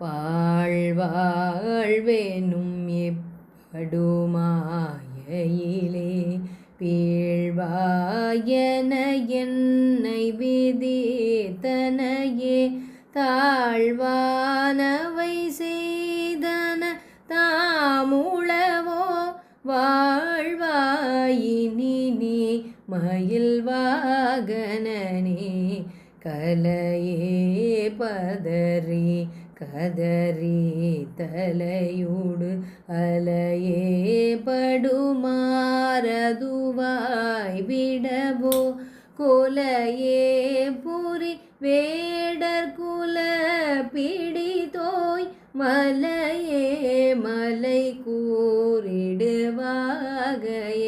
வாழ்வாழ்வேனும் எப்படுமாயிலே பீழ்வாயன என்னை விதித்தனையே. தாழ்வானவை செய்தன தாமுளவோ. வாழ்வாயினி நீ மயில் கலையே பதறி கதறி தலையுடு அலையே படுமாறதுவாய் விடவோ? கொலையே புரி வேடர் குல பிடித்தோய் மலையே மலை கூறிடுவாகையே.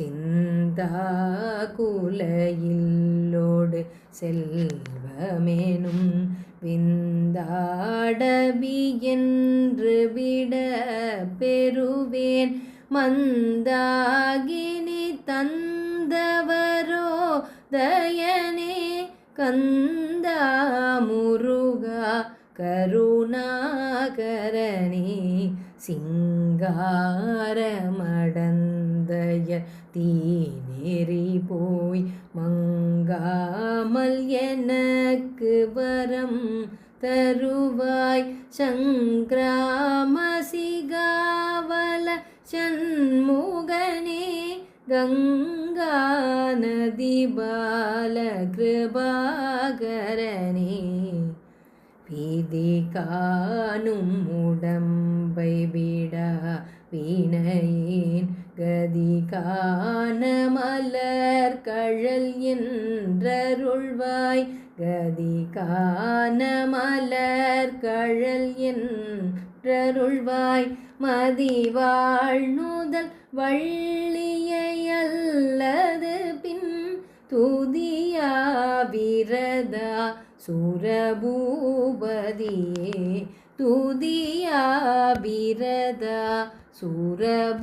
சிந்தாகுலையில்லோடு செல்வமேனும் விந்தாடபி என்று விட பெறுவேன். மந்தாகினி தந்தவரோ தயனே கந்தா முருகா கருணாகரணி கருணாகரனே சிங்காரமடந்தய தீநெறி போய் மங்காமல் எனக்கு வரம் தருவாய். சங்கிராமசிகாவல சண்முகனே கங்கா நதி பால கிருபாகரனே விதி காணும் உடம்பை விடா வீணையேன். கதி காண மலர் கழல் என்றருள்வாய். கதி காண மலர் கழல் என்றருள்வாய். மதி வாழ்நுதல் வள்ளியையல்லது பின் துதியா விரதா. சுரபூபதியே तुदया बिरदा सुरभूपदि